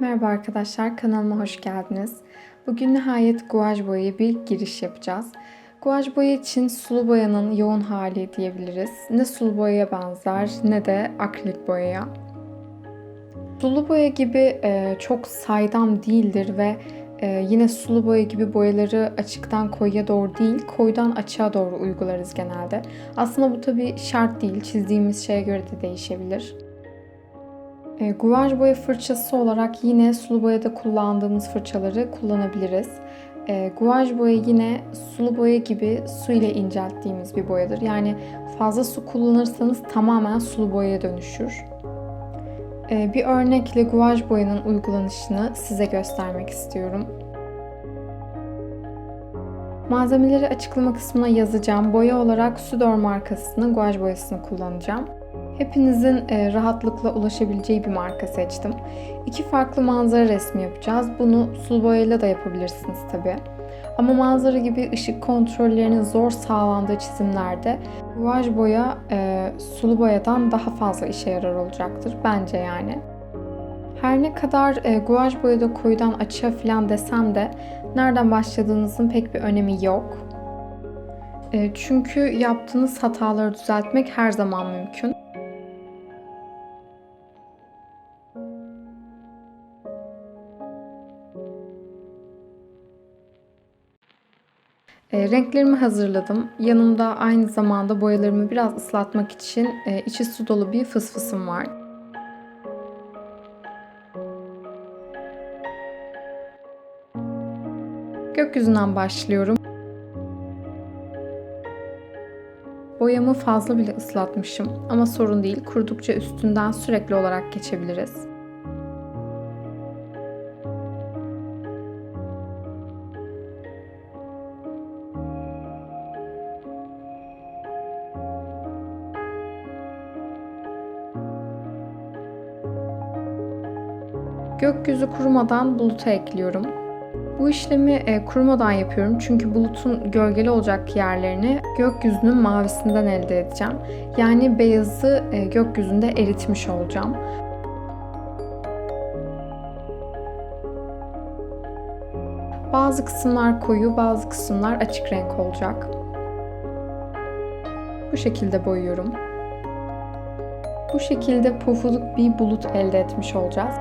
Merhaba arkadaşlar, kanalıma hoş geldiniz. Bugün nihayet guaj boyaya bir giriş yapacağız. Guaj boya için sulu boyanın yoğun hali diyebiliriz. Ne sulu boyaya benzer ne de akrilik boyaya. Sulu boya gibi e, çok saydam değildir ve e, yine sulu boya gibi boyaları açıktan koyuya doğru değil, koyudan açığa doğru uygularız genelde. Aslında bu tabi şart değil, çizdiğimiz şeye göre de değişebilir. E, guvaj boya fırçası olarak yine sulu boyada kullandığımız fırçaları kullanabiliriz. E, guvaj boya yine sulu boya gibi su ile incelttiğimiz bir boyadır. Yani fazla su kullanırsanız tamamen sulu boyaya dönüşür. E, bir örnekle guvaj boyanın uygulanışını size göstermek istiyorum. Malzemeleri açıklama kısmına yazacağım. Boya olarak Sudor markasının guaj boyasını kullanacağım. Hepinizin e, rahatlıkla ulaşabileceği bir marka seçtim. İki farklı manzara resmi yapacağız. Bunu sulu boyayla da yapabilirsiniz tabi. Ama manzara gibi ışık kontrollerinin zor sağlandığı çizimlerde guaj boya e, sulu boyadan daha fazla işe yarar olacaktır bence yani. Her ne kadar e, guaj boyada koyudan açığa falan desem de nereden başladığınızın pek bir önemi yok. E, çünkü yaptığınız hataları düzeltmek her zaman mümkün. E, renklerimi hazırladım. Yanımda aynı zamanda boyalarımı biraz ıslatmak için e, içi su dolu bir fısfısım var. Gökyüzünden başlıyorum. Boyamı fazla bile ıslatmışım ama sorun değil. Kurudukça üstünden sürekli olarak geçebiliriz. Gökyüzü kurumadan buluta ekliyorum. Bu işlemi e, kurumadan yapıyorum çünkü bulutun gölgeli olacak yerlerini gökyüzünün mavisinden elde edeceğim. Yani beyazı e, gökyüzünde eritmiş olacağım. Bazı kısımlar koyu, bazı kısımlar açık renk olacak. Bu şekilde boyuyorum. Bu şekilde pofuduk bir bulut elde etmiş olacağız.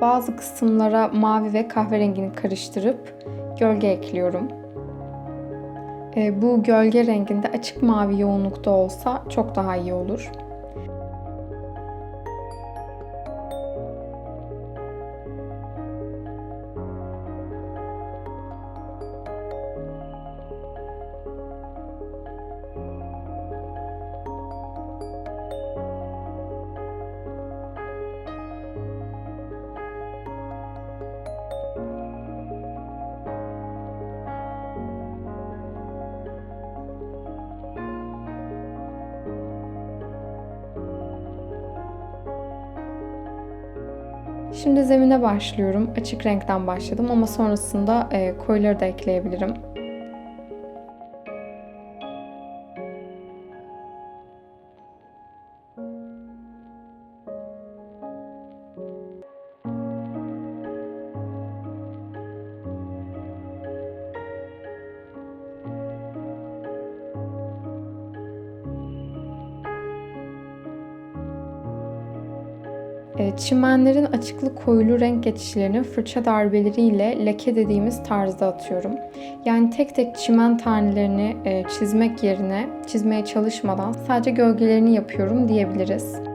Bazı kısımlara mavi ve kahverengini karıştırıp gölge ekliyorum. E, bu gölge renginde açık mavi yoğunlukta olsa çok daha iyi olur. Şimdi zemine başlıyorum. Açık renkten başladım ama sonrasında e, koyuları da ekleyebilirim. Çimenlerin açıklı koyulu renk geçişlerini fırça darbeleriyle leke dediğimiz tarzda atıyorum. Yani tek tek çimen tanelerini e, çizmek yerine çizmeye çalışmadan sadece gölgelerini yapıyorum diyebiliriz.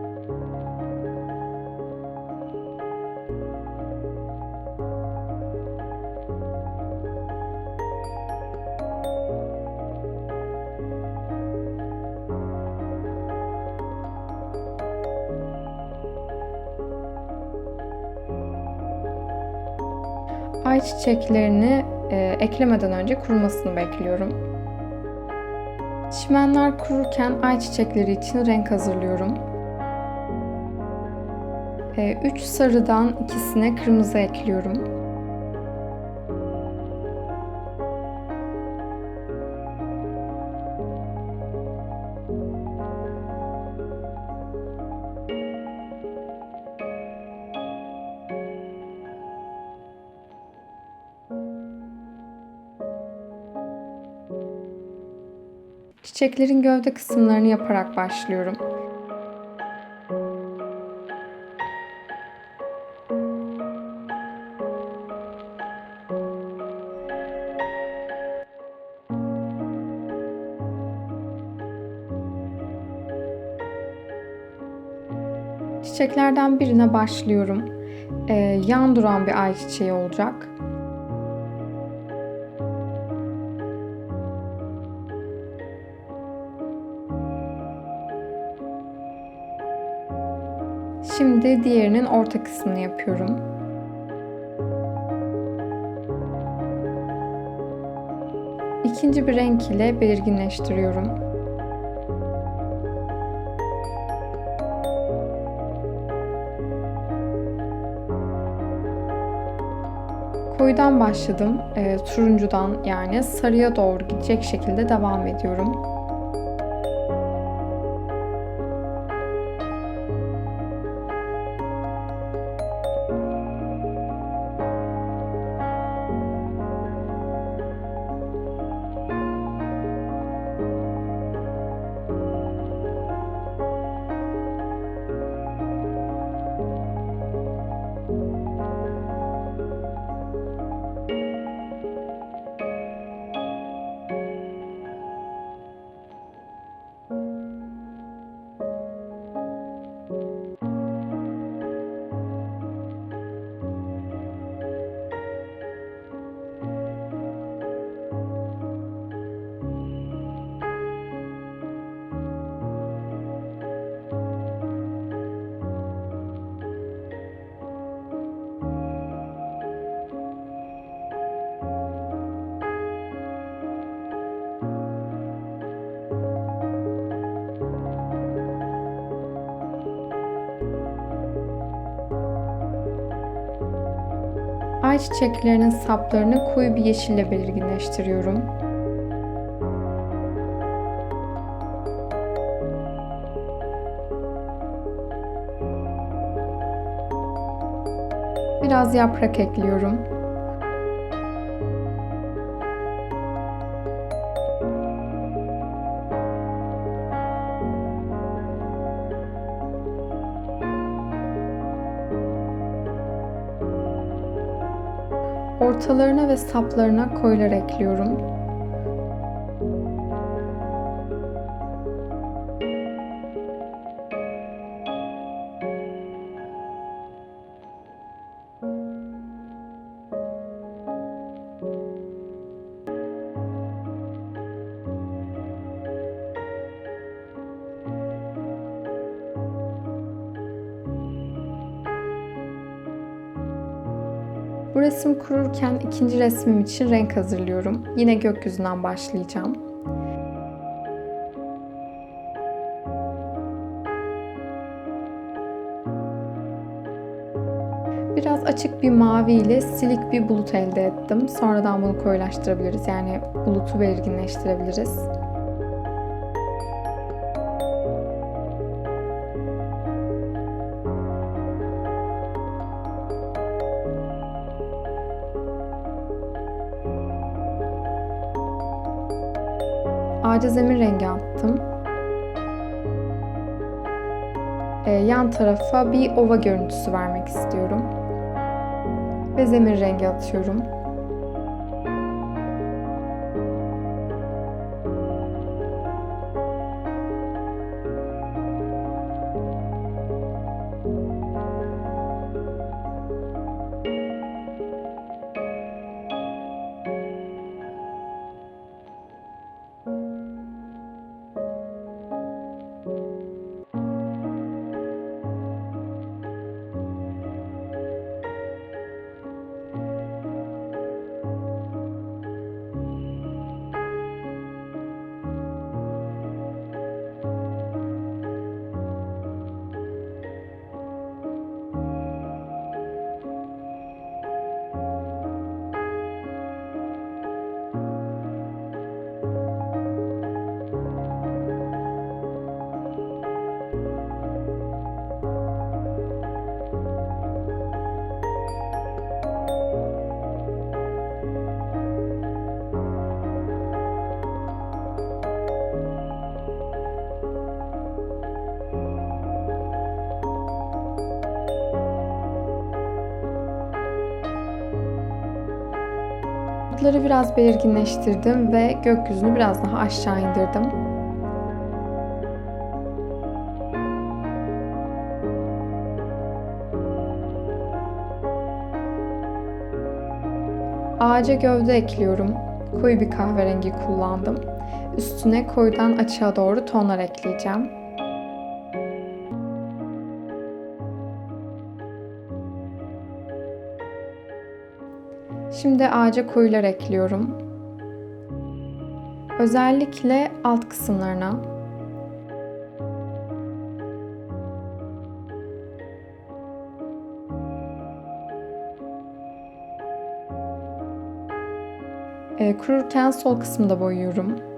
Ayçiçeklerini e, eklemeden önce kurumasını bekliyorum. Çimenler kururken ayçiçekleri için renk hazırlıyorum. 3 e, sarıdan ikisine kırmızı ekliyorum. Çiçeklerin gövde kısımlarını yaparak başlıyorum. Çiçeklerden birine başlıyorum. Ee, yan duran bir ayçiçeği olacak. Şimdi diğerinin orta kısmını yapıyorum. İkinci bir renk ile belirginleştiriyorum. Koyudan başladım. E, turuncudan yani sarıya doğru gidecek şekilde devam ediyorum. Ay çiçeklerinin saplarını koyu bir yeşille belirginleştiriyorum. Biraz yaprak ekliyorum. Ortalarına ve saplarına koyular ekliyorum. Kururken ikinci resmim için renk hazırlıyorum. Yine gökyüzünden başlayacağım. Biraz açık bir mavi ile silik bir bulut elde ettim. Sonradan bunu koyulaştırabiliriz. Yani bulutu belirginleştirebiliriz. Ağaca zemin rengi attım. Ee, yan tarafa bir ova görüntüsü vermek istiyorum. Ve zemin rengi atıyorum. Bulutları biraz belirginleştirdim ve gökyüzünü biraz daha aşağı indirdim. Ağaca gövde ekliyorum. Koyu bir kahverengi kullandım. Üstüne koyudan açığa doğru tonlar ekleyeceğim. Şimdi ağaca koyular ekliyorum. Özellikle alt kısımlarına. E, kururken sol kısımda boyuyorum.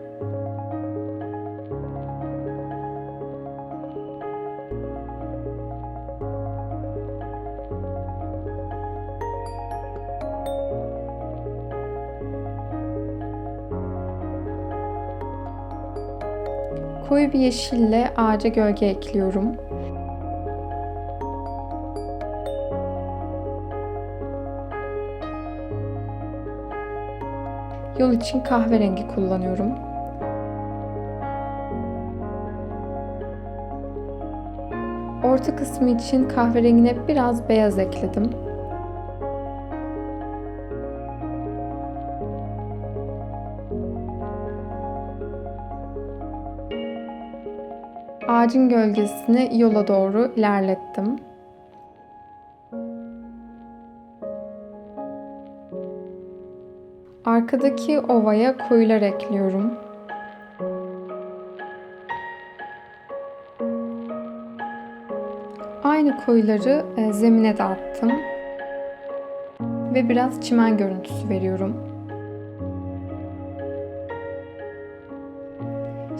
Koyu bir yeşille ağaca gölge ekliyorum. Yol için kahverengi kullanıyorum. Orta kısmı için kahverengine biraz beyaz ekledim. Ağacın gölgesini yola doğru ilerlettim. Arkadaki ovaya koyular ekliyorum. Aynı koyuları e, zemine de attım. Ve biraz çimen görüntüsü veriyorum.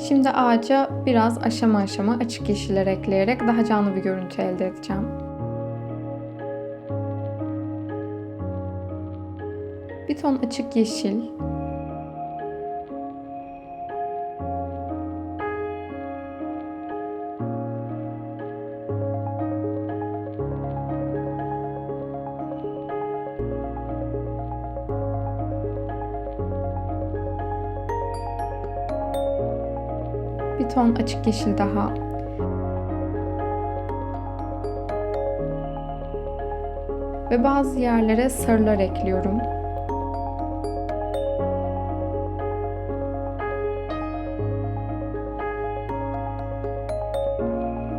Şimdi ağaca biraz aşama aşama açık yeşiller ekleyerek daha canlı bir görüntü elde edeceğim. Bir ton açık yeşil. Ton açık yeşil daha. Ve bazı yerlere sarılar ekliyorum.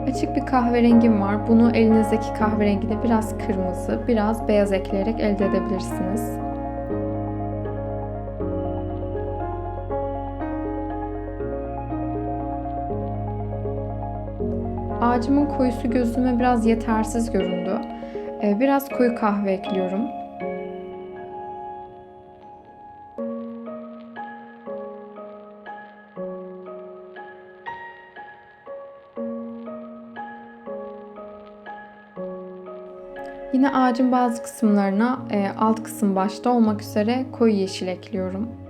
Açık bir kahverengim var. Bunu elinizdeki kahverengide biraz kırmızı, biraz beyaz ekleyerek elde edebilirsiniz. Ağacımın koyusu gözüme biraz yetersiz göründü. Ee, biraz koyu kahve ekliyorum. Yine ağacın bazı kısımlarına e, alt kısım başta olmak üzere koyu yeşil ekliyorum.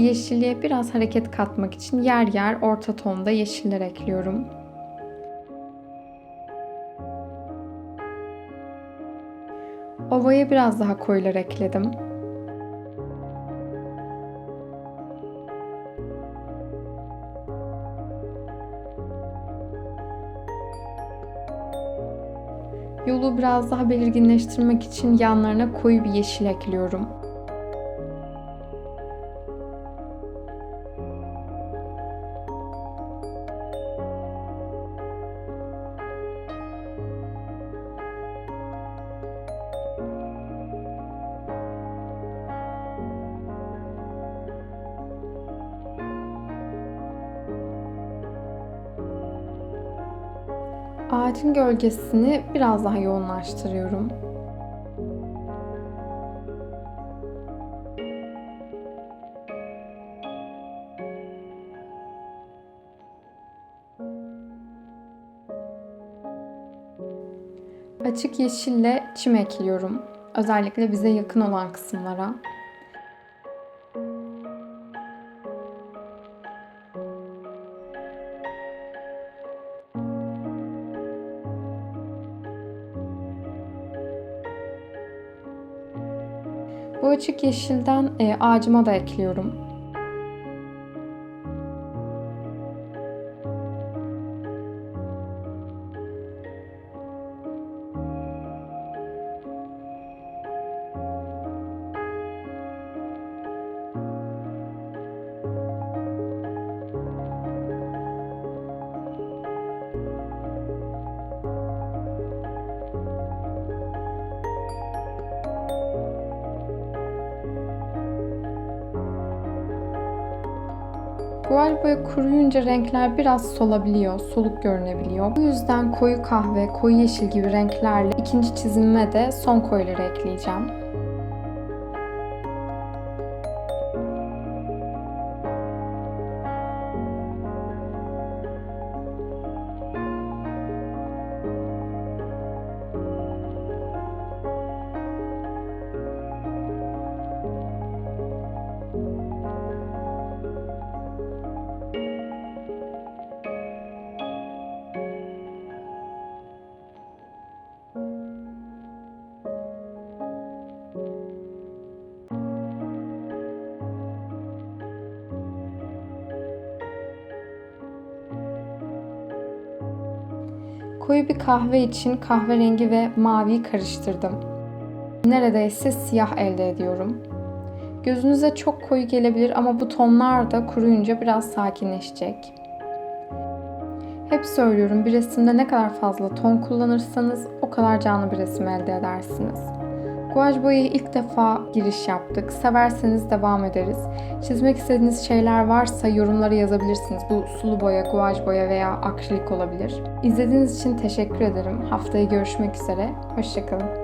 Yeşilliğe biraz hareket katmak için yer yer orta tonda yeşiller ekliyorum. Ovaya biraz daha koyular ekledim. Yolu biraz daha belirginleştirmek için yanlarına koyu bir yeşil ekliyorum. Ağacın gölgesini biraz daha yoğunlaştırıyorum. Açık yeşille çim ekliyorum. Özellikle bize yakın olan kısımlara. Açık yeşilden e, ağacıma da ekliyorum. Guaj boya kuruyunca renkler biraz solabiliyor, soluk görünebiliyor. Bu yüzden koyu kahve, koyu yeşil gibi renklerle ikinci çizimime de son koyuları ekleyeceğim. Koyu bir kahve için kahverengi ve maviyi karıştırdım. Neredeyse siyah elde ediyorum. Gözünüze çok koyu gelebilir ama bu tonlar da kuruyunca biraz sakinleşecek. Hep söylüyorum bir resimde ne kadar fazla ton kullanırsanız o kadar canlı bir resim elde edersiniz. Guaj boyaya ilk defa giriş yaptık. Severseniz devam ederiz. Çizmek istediğiniz şeyler varsa yorumlara yazabilirsiniz. Bu sulu boya, guaj boya veya akrilik olabilir. İzlediğiniz için teşekkür ederim. Haftaya görüşmek üzere. Hoşçakalın.